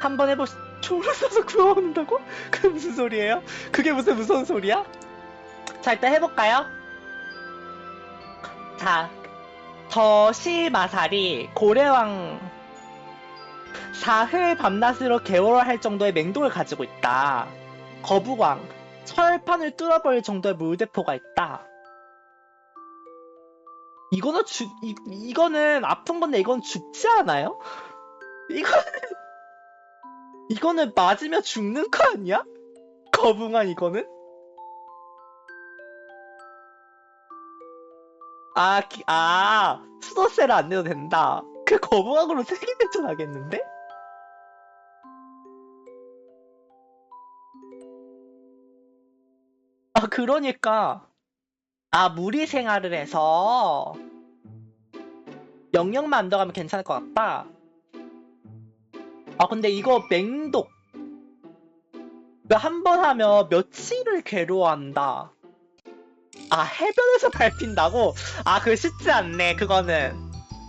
한 번 해보 총을 쏴서 구워온다고? 그게 무슨 소리예요? 그게 무슨 무서운 소리야? 자 일단 해볼까요? 자 더시마살이 고래왕 사흘 밤낮으로 개월할 정도의 맹독을 가지고 있다. 거북왕 철판을 뚫어버릴 정도의 물대포가 있다. 이거는 죽 이, 이거는 아픈 건데 이건 죽지 않아요? 이거는 이거는 맞으면 죽는 거 아니야? 거북왕 이거는? 아, 기- 아, 수도세를 안 내도 된다. 그 거북왕으로 세계 대전하겠는데? 아, 그러니까. 아, 무리 생활을 해서 영역만 안 들어가면 괜찮을 것 같다. 아, 근데 이거 맹독. 한 번 하면 며칠을 괴로워한다. 아, 해변에서 밟힌다고? 아, 그거 쉽지 않네, 그거는.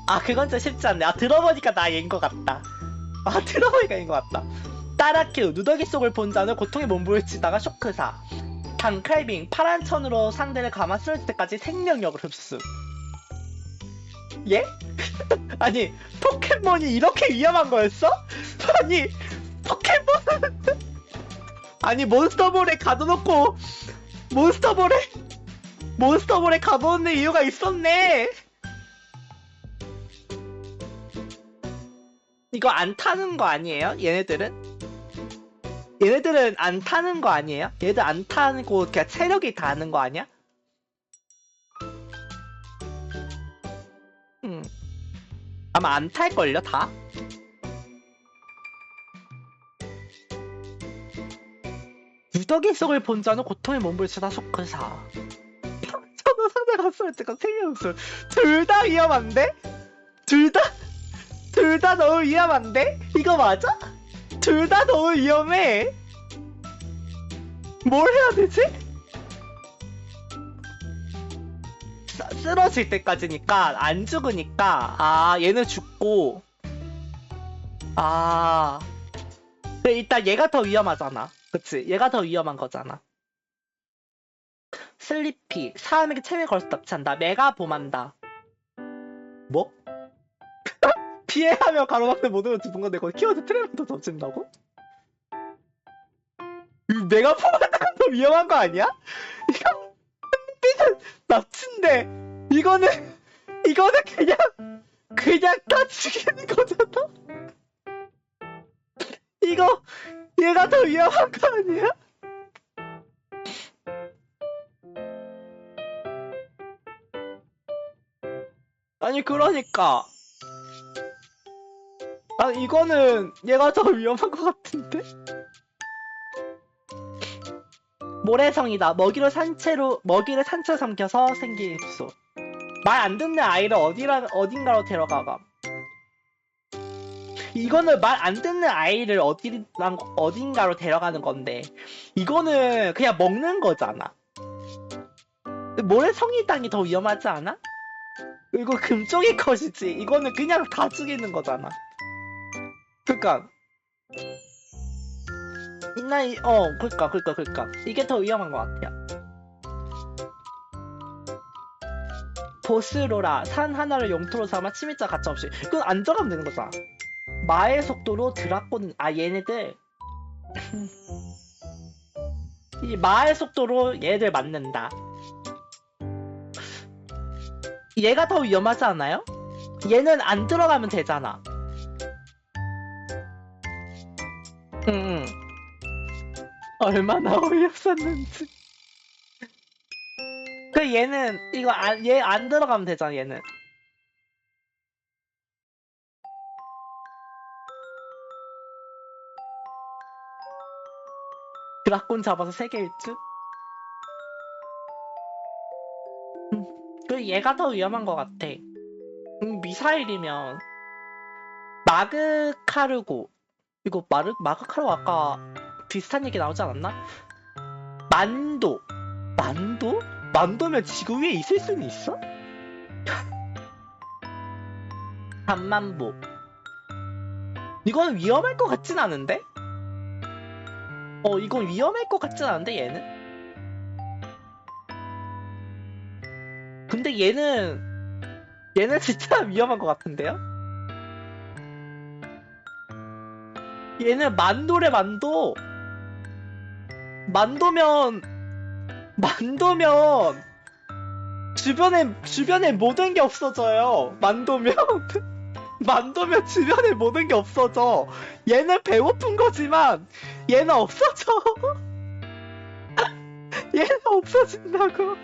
아, 그건 좀 쉽지 않네. 아, 들어보니까 나 얘인 것 같다. 아, 들어보니까 얘인 것 같다. 따라큐, 누더기 속을 본 자는 고통에 몸부림치다가 쇼크사. 단칼빙, 파란 천으로 상대를 감아 쓰러질 때까지 생명력을 흡수. 예? 아니, 포켓몬이 이렇게 위험한 거였어? 아니, 포켓몬. 아니, 몬스터볼에 가둬놓고, 몬스터볼에, 몬스터볼에 가둬놓는 이유가 있었네! 이거 안 타는 거 아니에요? 얘네들은? 얘네들은 안 타는 거 아니에요? 얘들 안 타고 그냥 체력이 다는 거 아니야? 아마 안 탈걸요, 다? 유덕의 속을 본 자는 고통에 몸부림치다 쇼크사. 저도 상대 갔을 때가 생명술. 둘 다 위험한데? 둘 다, 둘 다 너무 위험한데? 이거 맞아? 둘 다 너무 위험해. 뭘 해야 되지? 쓰- 쓰러질 때까지니까 안 죽으니까 아 얘는 죽고 아. 그래 일단 얘가 더 위험하잖아. 그치? 얘가 더 위험한 거잖아. 슬리피. 사람에게 체면 걸수 납치한다. 메가 봄한다. 뭐? 피해하며 가로막는 모든 죽은 건데 거기 키워드 트레부터 덮친다고? 포함한다가 더 위험한 거 아니야? 이거 삐는 납치인데 이거는 이거는 그냥 그냥 다 죽이는 거잖아. 이거 얘가 더 위험한 거 아니야? 아니 그러니까 아 이거는 얘가 더 위험한 것 같은데? 모래성이다. 먹이를 산채로 먹이를 산채로 삼켜서 생긴 입수. 말안 듣는 아이를 어디라 어딘가로 데려가가. 이거는 말 안 듣는 아이를 어디랑 어딘가로 데려가는 건데 이거는 그냥 먹는 거잖아. 모래성이 땅이 더 위험하지 않아? 이거 금쪽이 컷이지. 이거는 그냥 다 죽이는 거잖아. 그니까 이나 이, 어 그니까 그니까 그니까 이게 더 위험한 것 같아요. 보스로라 산 하나를 영토로 삼아 침입자 가차없이 그건 안 들어가면 되는 거잖아. 마의 속도로 드라곤 아 얘네들 이 마의 속도로 얘들 맞는다. 얘가 더 위험하지 않아요? 얘는 안 들어가면 되잖아. 응, 응. 얼마나 어이없었는지. 그 얘는 이거 안, 얘 안 들어가면 되잖아 얘는. 드라곤 잡아서 세계 일주? 음, 그 얘가 더 위험한 것 같아. 음, 미사일이면 마그카르고 이거 마르 마그카르고 아까 비슷한 얘기 나오지 않았나? 만도 만도? 만도면 지구 위에 있을 수는 있어? 잠만보 이건 위험할 것 같진 않은데? 어, 이건 위험할 것 같진 않은데, 얘는? 근데 얘는, 얘는 진짜 위험한 것 같은데요? 얘는 만도래, 만도. 만도면, 만도면, 주변에, 주변에 모든 게 없어져요. 만도면. 만도면 주변에 모든 게 없어져. 얘는 배고픈 거지만 얘는 없어져. 얘는 없어진다고.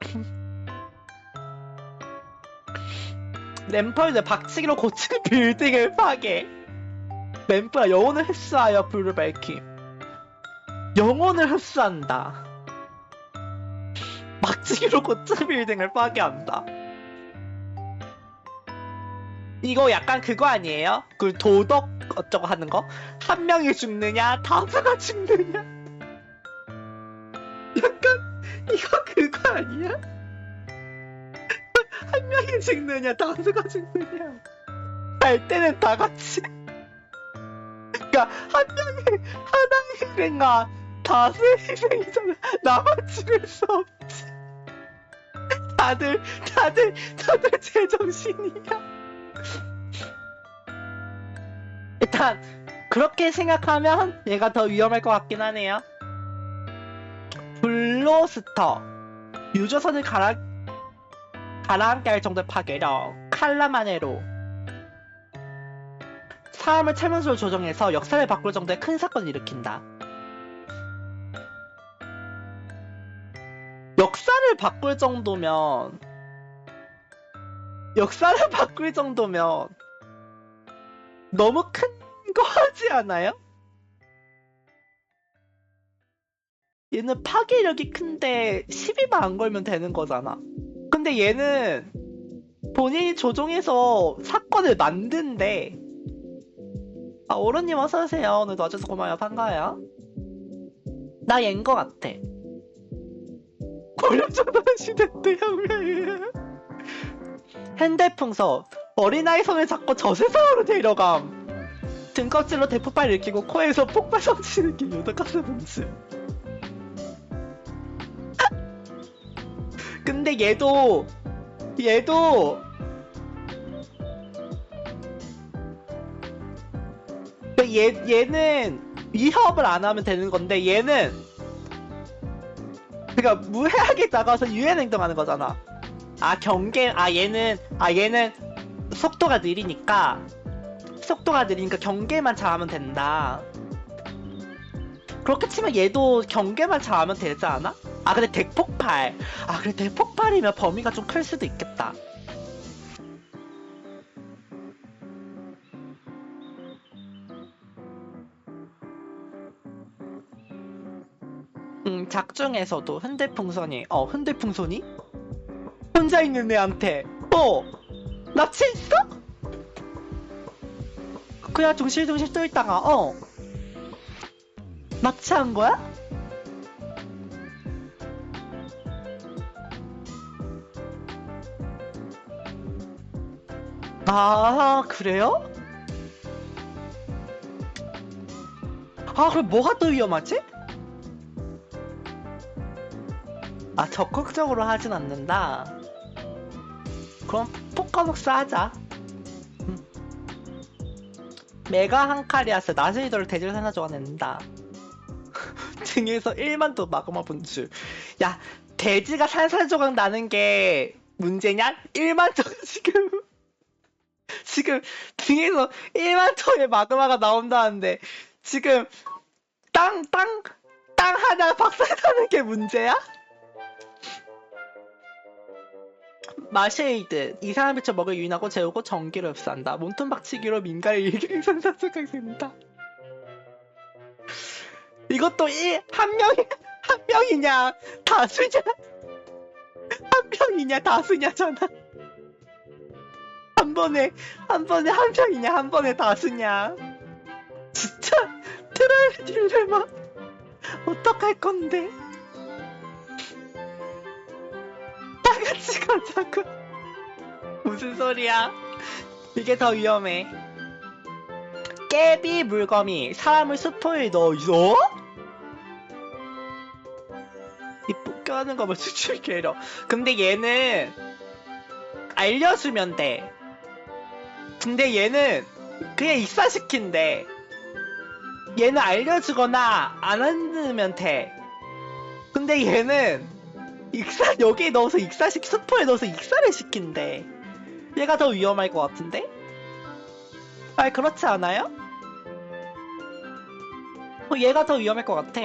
램펄드 박치기로 고치는 빌딩을 파괴. 램프가 영혼을 흡수하여 불을 밝힘. 영혼을 흡수한다. 막치기로 고쳐 빌딩을 파괴한다. 이거 약간 그거 아니에요? 그 도덕 어쩌고 하는 거? 한 명이 죽느냐, 다수가 죽느냐? 약간 이거 그거 아니야? 한 명이 죽느냐, 다수가 죽느냐? 갈 때는 다 같이. 그러니까 한 명이 하나의 희생과 다수의 희생이잖아. 나만 죽을 수 없지. 다들 다들 다들 제정신이야. 일단 그렇게 생각하면 얘가 더 위험할 것 같긴 하네요. 블로스터 유저선을 가라 가라앉게 할 정도의 파괴력 칼라마네로 사람을 체면수로 조정해서 역사를 바꿀 정도의 큰 사건을 일으킨다. 역사를 바꿀 정도면 역사를 바꿀 정도면 너무 큰거 하지 않아요? 얘는 파괴력이 큰데 시비만 안 걸면 되는 거잖아. 근데 얘는 본인이 조종해서 사건을 만든대. 아, 오른님 어서오세요. 오늘 와줘서 고마워요. 반가워요. 나 얘인 거 같아. 고려전환 시대 때 혁명이야. 핸드풍서 어린아이 손을 잡고 저 세상으로 데려감. 등껍질로 대폭발 일으키고 코에서 폭발 성취는 게 유독가스 분수. 근데 얘도 얘도 그러니까 얘 얘는 위협을 안 하면 되는 건데 얘는 그러니까 무해하게 나가서 유해 행동하는 거잖아. 아 경계 아 얘는 아 얘는 속도가 느리니까 속도가 느리니까 경계만 잘하면 된다. 그렇게 치면 얘도 경계만 잘하면 되지 않아? 아 근데 대폭발 아 그래 대폭발이면 범위가 좀 클 수도 있겠다. 작중에서도 흔들풍선이 어 흔들풍선이 혼자 있는 애한테 어 납치했어? 그냥 둥실둥실 또 있다가 어 납치한 거야? 아 그래요? 아 그럼 뭐가 또 위험하지? 아 적극적으로 하진 않는다 그럼 포카복스 하자 음. 메가 한카리아스 나스리더를 대질 산사조가 낸다 등에서 1만 도 마그마 분출 야 돼지가 산산조각 나는 게 문제냐? 1만 톤 지금 지금 등에서 1만 톤의 마그마가 나온다는데 지금 땅 땅 땅 하나 박살나는 게 문제야? 마쉐이드 이상한 빛을 먹을 유인하고 재우고 전기를 흡수한다. 몸통 박치기로 민가를 일격에 산산조각된다. 이것도 이, 한 명이 한 명이냐? 다수냐? 한 명이냐? 다수냐잖아 한 번에 한 번에 한 명이냐? 한 번에 다수냐? 진짜 트라이 딜레마? 어떡할 건데 같이 가자고 무슨 소리야? 이게 더 위험해. 깨비 물거미 사람을 스포에 넣어? 이 뽑겨하는 거뭐 추출 괴로. 근데 얘는 알려주면 돼. 근데 얘는 그냥 익사시킨대. 얘는 알려주거나 안 하면 돼. 근데 얘는 익사 여기에 넣어서 익사식 스포에 넣어서 익사를 시킨대. 얘가 더 위험할 것 같은데? 아 그렇지 않아요? 어, 얘가 더 위험할 것 같아.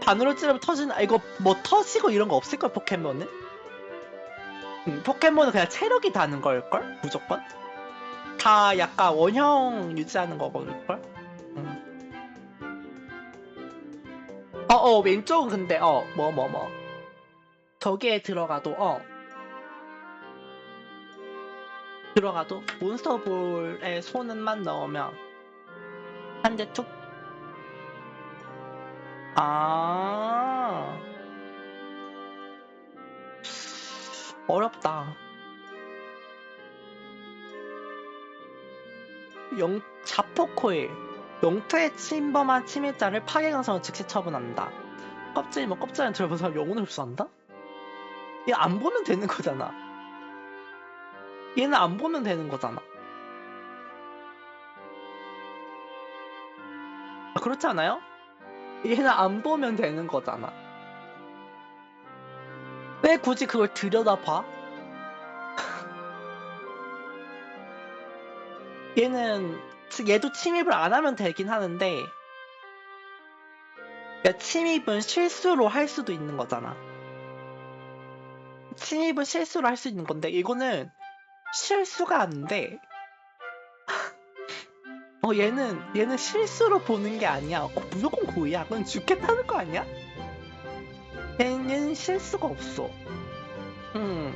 반으로 찌르면 터지는 아 이거 뭐 터지고 이런 거 없을 걸 포켓몬은? 음, 포켓몬은 그냥 체력이 다는 걸걸? 무조건? 다 약간 원형 유지하는 거걸 어어 왼쪽은 근데 어 뭐 뭐 뭐 저기에 들어가도 어 들어가도 몬스터볼에 손은만 넣으면 한 대 툭. 아 어렵다. 영 자포코일 영토에 침범한 침입자를 강성으로 즉시 처분한다. 껍질 뭐 껍질은 들어본 사람 영혼을 흡수한다? 얘 안 보면 되는 거잖아. 얘는 안 보면 되는 거잖아. 아, 그렇지 않아요? 얘는 안 보면 되는 거잖아. 왜 굳이 그걸 들여다봐? 얘는 얘도 침입을 안 하면 되긴 하는데 그러니까 침입은 실수로 할 수도 있는 거잖아. 침입은 실수로 할 수 있는 건데 이거는 실수가 안 돼. 어 얘는 얘는 실수로 보는 게 아니야. 어, 무조건 고의야. 그건 죽겠다는 거 아니야? 얘는, 실수가 없어. 음.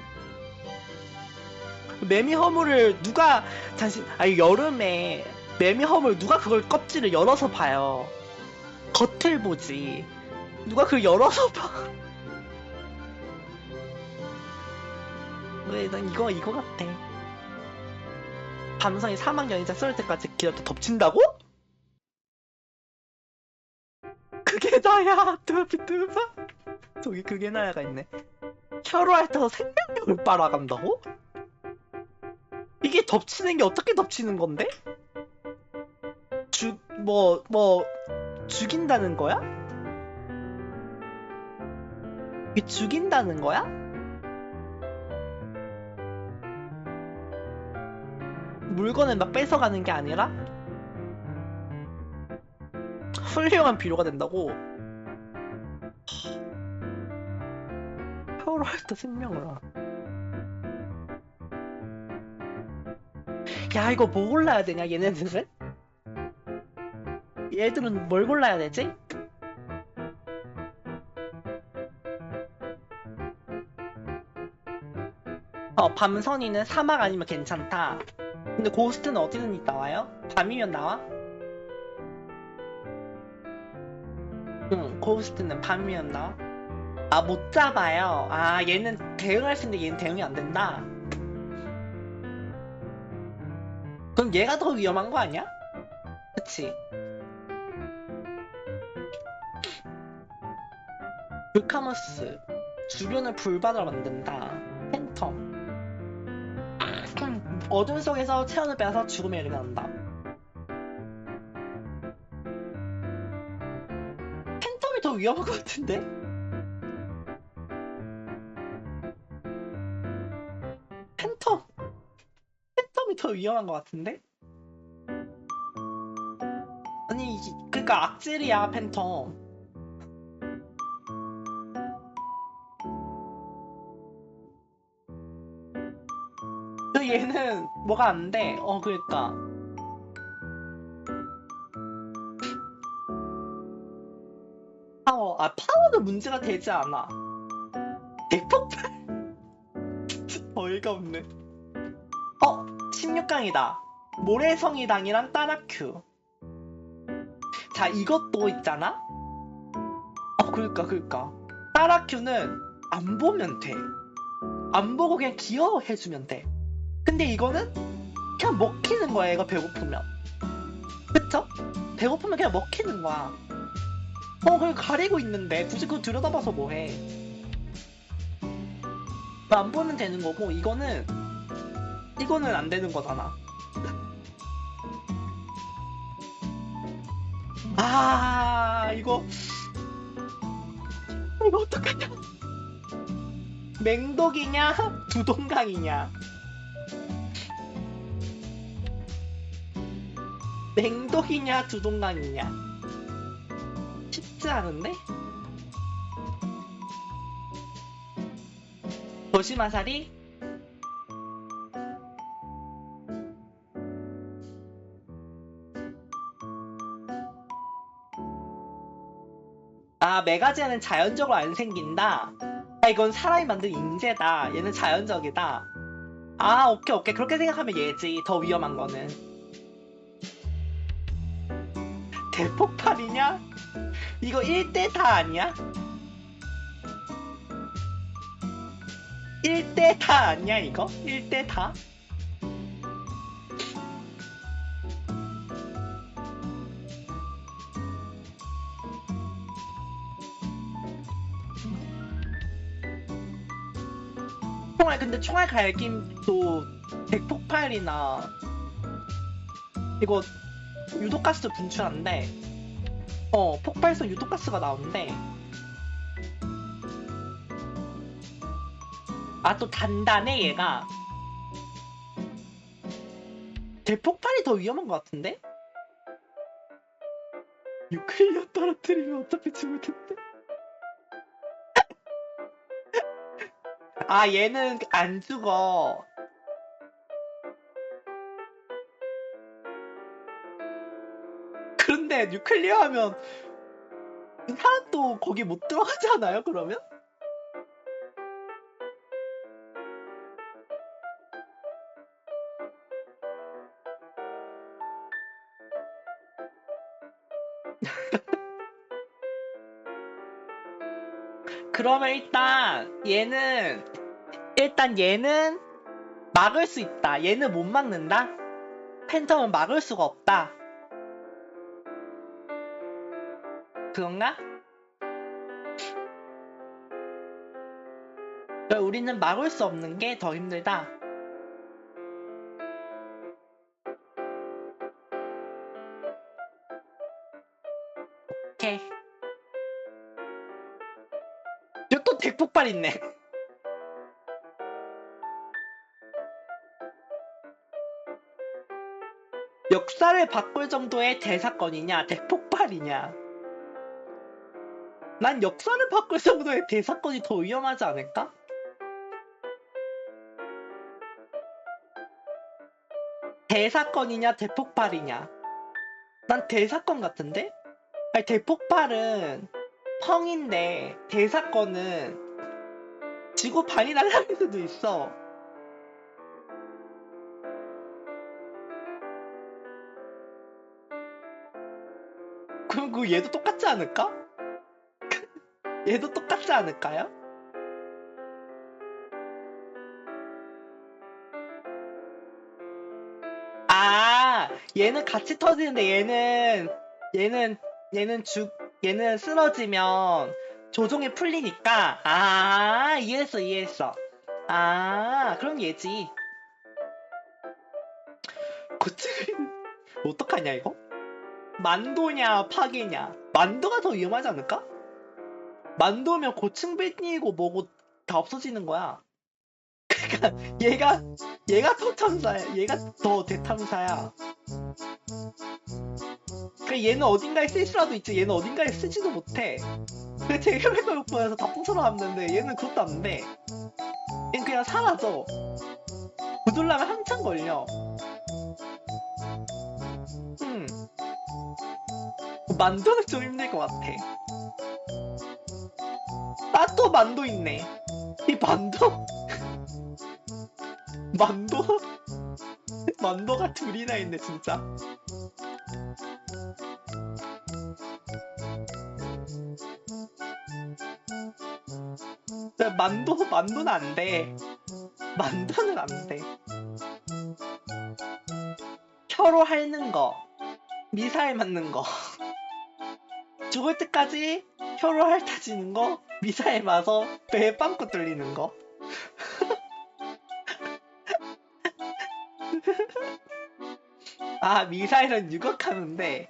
매미 허물을 누가 잠시 아니 여름에 매미 허물 누가 그걸 껍질을 열어서 봐요. 겉을 보지. 누가 그걸 열어서 봐. 왜, 난 이거, 이거 같아. 밤성이 사막 연인자 쏠 때까지 기다려 덮친다고? 그게 나야, 두비두바. 저기 그게 나야가 있네. 혀로 핥아서 생명력을 빨아간다고? 이게 덮치는 게 어떻게 덮치는 건데? 죽, 뭐, 뭐, 죽인다는 거야? 이게 죽인다는 거야? 물건을 막 뺏어가는 게 아니라 훌륭한 비료가 된다고 할때 생명을 야 이거 뭐 골라야 되냐 얘네들은? 얘들은 뭘 골라야 되지? 어 밤선이는 사막 아니면 괜찮다 근데 고스트는 어디든 나와요? 밤이면 나와? 응, 고스트는 밤이면 나와? 아, 못 잡아요. 아, 얘는 대응할 수 있는데 얘는 대응이 안 된다. 그럼 얘가 더 위험한 거 아니야? 그치? 불카머스 주변을 불바다로 만든다. 팬텀 음, 어둠 속에서 체온을 빼앗아 죽음에 이르간다. 팬텀이 더 위험한 것 같은데? 팬텀! 팬텀이 더 위험한 것 같은데? 아니, 이- 그니까 악질이야, 팬텀. 그 얘는 뭐가 안 돼. 어, 그니까. 파워. 아, 파워도 문제가 되지 않아. 대폭발. 어이가 없네. 어, 16강이다. 모래성이당이랑 따라큐. 자, 이것도 있잖아? 어, 그니까, 그니까. 따라큐는 안 보면 돼. 안 보고 그냥 귀여워해주면 돼. 근데 이거는 그냥 먹히는 거야, 얘가 배고프면. 그쵸? 배고프면 그냥 먹히는 거야. 어, 그걸 가리고 있는데 굳이 그거 들여다봐서 뭐해. 안 보면 되는 거고, 이거는, 이거는 안 되는 거잖아. 아, 이거, 이거 어떡하냐. 맹독이냐, 두동강이냐. 맹독이냐, 두동강이냐. 쉽지 않은데? 도시마사리? 아, 메가제는 자연적으로 안 생긴다. 아, 이건 사람이 만든 인재다. 얘는 자연적이다. 아, 오케이, 오케이. 그렇게 생각하면 얘지. 더 위험한 거는. 대폭발이냐? 이거 1대 다 아니야? 1대 다 아니야, 이거? 1대 다? 총알 근데 총알 갈김도 대폭발이나 이거 유독가스 분출한데 어 폭발성 유독가스가 나오는데 아 또 단단해 얘가. 대폭발이 더 위험한 것 같은데? 뉴클리어 떨어뜨리면 어차피 죽을 텐데? 아 얘는 안 죽어 그런데 뉴클리어 하면 사람도 거기 못 들어가지 않아요 그러면? 그러면 일단 얘는 일단 얘는 막을 수 있다. 얘는 못 막는다. 팬텀은 막을 수가 없다. 그런가? 그럼 우리는 막을 수 없는 게 더 힘들다. 오케이. 여기 또 대폭발 있네. 역사를 바꿀 정도의 대사건이냐, 대폭발이냐. 난 역사를 바꿀 정도의 대사건이 더 위험하지 않을까? 대사건이냐, 대폭발이냐. 난 대사건 같은데? 아니, 대폭발은 펑인데, 대사건은 지구 반이 날아갈 수도 있어. 그럼 그 얘도 똑같지 않을까? 얘도 똑같지 않을까요? 아, 얘는 같이 터지는데 얘는 얘는 얘는 죽 얘는 쓰러지면 조종이 풀리니까 아 이해했어 이해했어 아 그럼 얘지 고치는 어떡하냐 이거? 만도냐 파괴냐 만도가 더 위험하지 않을까? 만도면 고층 빌딩이고 뭐고 다 없어지는 거야. 그러니까 얘가 얘가 더 탐사야 얘가 더 대탐사야. 그 얘는 어딘가에 쓸 수라도 있지. 얘는 어딘가에 쓰지도 못해. 그 재개발가 보여서 다 부숴라 하는데 얘는 그것도 안 돼. 얘는 그냥 사라져. 부술라면 한참 걸려. 음. 만도는 좀 힘들 것 같아 아 또 만도 있네. 이 만도 만도 만도가 둘이나 있네 진짜. 야, 만도 만도는 안 돼. 만두는 안 돼. 혀로 핥는 거, 미사일 맞는 거. 죽을 때까지 혀로 핥아지는 거, 미사일 맞아 배에 빵꾸 뚫리는 거. 아, 미사일은 유격하는데.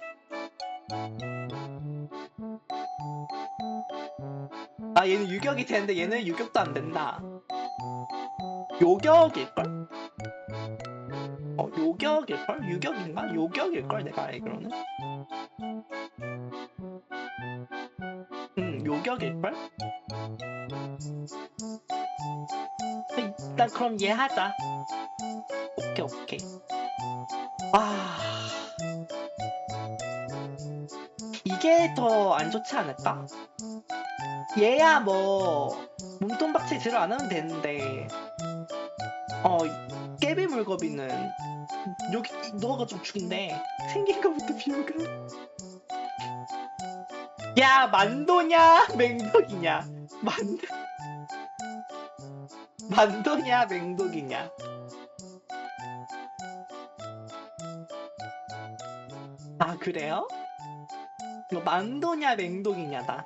아, 얘는 유격이 되는데 얘는 유격도 안 된다. 요격일걸? 어, 요격일걸? 유격인가? 요격일걸, 내가 알기로는? 응, 요격일걸? 일단 그럼 얘 하자. 오케이, 오케이. 아. 이게 더 안 좋지 않을까? 얘야 뭐 몸통박치 제대로 안 하면 되는데 어 깨비 물거비는 여기 너가 좀 죽인데 생긴 거부터 비우가 야 만도냐? 맹독이냐? 만도 만도냐 맹독이냐? 아 그래요? 이거 만도냐 맹독이냐다.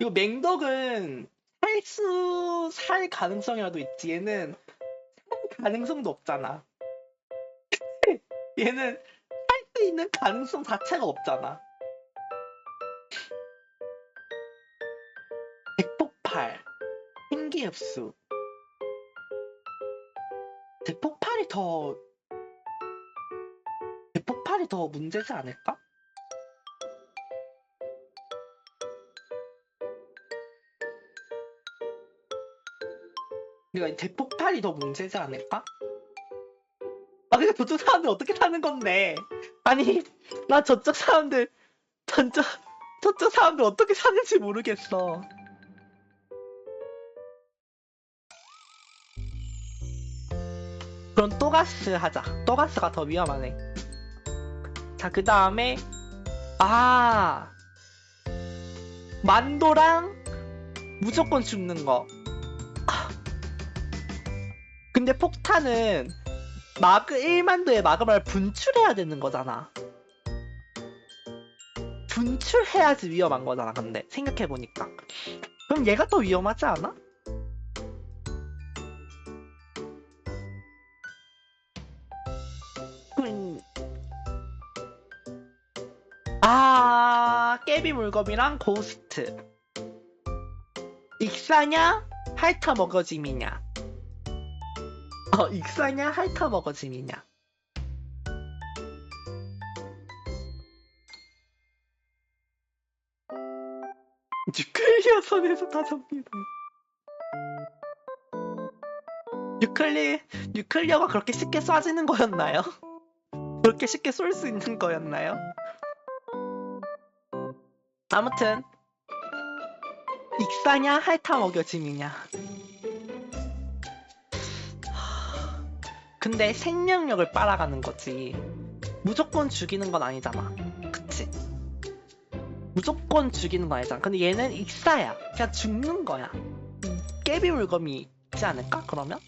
이거 맹독은 살수 살 가능성이라도 있지. 얘는 살 가능성도 없잖아. 얘는 있는 가능성 자체가 없잖아 백폭발 힘기흡수 대폭발이 더 대폭발이 더 문제지 않을까? 그러니까 대폭발이 더 문제지 않을까? 아 근데 저쪽 사람들 어떻게 사는 건데? 아니 나 저쪽 사람들 저쪽 저쪽 사람들 어떻게 사는지 모르겠어. 그럼 또가스 하자. 또가스가 더 위험하네. 자, 그 다음에, 아, 만도랑 무조건 죽는 거. 아. 근데 폭탄은 마그 1만도의 마그마를 분출해야 되는 거잖아. 분출해야지 위험한 거잖아, 근데. 생각해보니까. 그럼 얘가 더 위험하지 않아? 음. 아, 깨비 물검이랑 고스트. 익사냐? 핥아 먹어짐이냐? 어, 익사냐? 핥아 먹어짐이냐? 뉴클리어 선에서 다 접니다. 뉴클리, 뉴클리어가 그렇게 쉽게 쏴지는 거였나요? 그렇게 쉽게 쏠 수 있는 거였나요? 아무튼 익사냐 핥아 먹여짐이냐 근데 생명력을 빨아가는 거지 무조건 죽이는 건 아니잖아 그치? 무조건 죽이는 건 아니잖아 근데 얘는 익사야 그냥 죽는 거야 깨비 물검이 있지 않을까 그러면?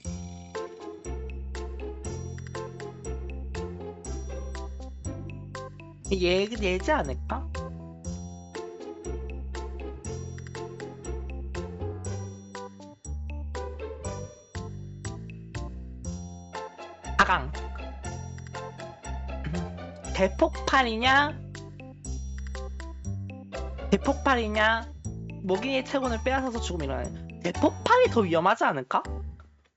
얘, 얘지 않을까? 대폭발이냐 대폭발이냐 모기의 체온을 빼앗아서 죽음 일어나는 대폭발이 더 위험하지 않을까?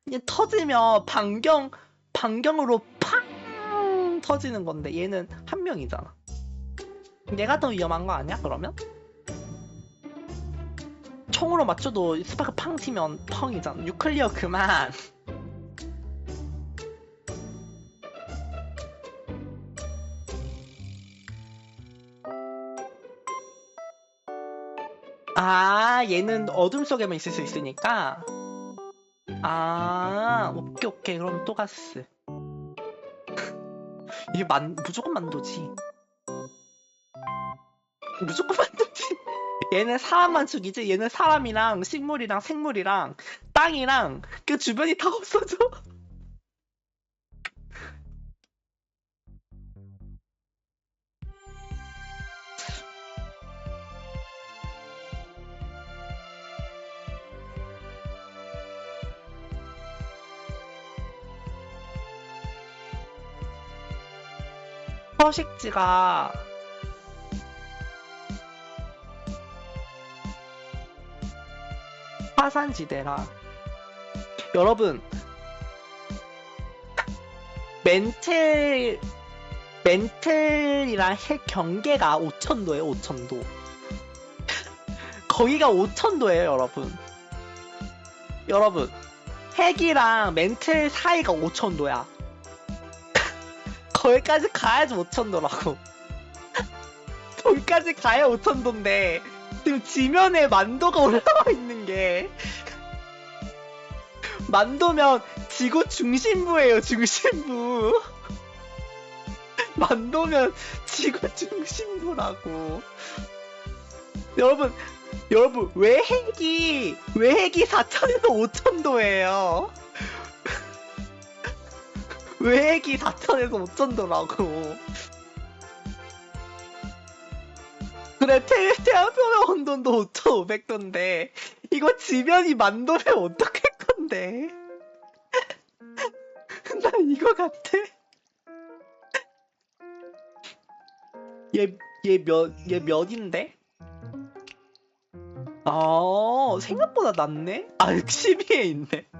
이게 터지면 반경 반경으로 팡 터지는 건데 얘는 한 명이잖아. 얘가 더 위험한 거 아니야? 그러면? 총으로 맞춰도 스파크 팡 튀면 펑이잖아. 뉴클리어 그만. 아, 얘는 어둠 속에만 있을 수 있으니까. 아, 오케이, 오케이. 그럼 또 가스. 이게 만, 무조건 만도지. 무조건 만도지. 얘는 사람만 죽이지 얘는 사람이랑 식물이랑 생물이랑 땅이랑 그 주변이 다 없어져 서식지가 화산지대라. 여러분 멘틀 멘틀이랑 핵 경계가 5천도예요 5천도. 거기가 5천도예요 여러분. 여러분 핵이랑 멘틀 사이가 5천도야 거기까지 가야지 5천도라고. 거기까지 가야 5천도인데 지금 지면에 만도가 올라와 있는 게 만도면 지구 중심부예요 중심부. 만도면 지구 중심부라고. 여러분 여러분 왜 핵이 왜 핵이 4천에서 5천도예요 왜 핵이 4천에서 5천도라고 그래 태, 태양표면 온도도 5,500도인데 이거 지면이 만도면 어떡할 건데 나 이거 같아 얘얘몇얘 몇인데? 아 생각보다 낮네? 아 12에 있네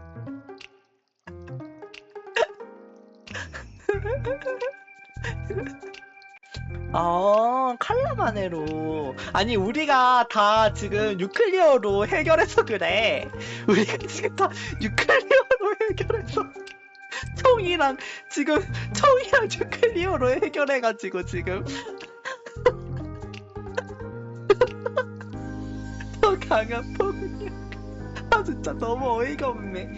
아, 칼라마네로. 아니, 우리가 다 지금 뉴클리어로 해결해서 그래. 우리가 지금 다 뉴클리어로 해결해서. 총이랑, 지금, 총이랑 뉴클리어로 해결해가지고, 지금. 더 강한 폭력. 아, 진짜 너무 어이가 없네.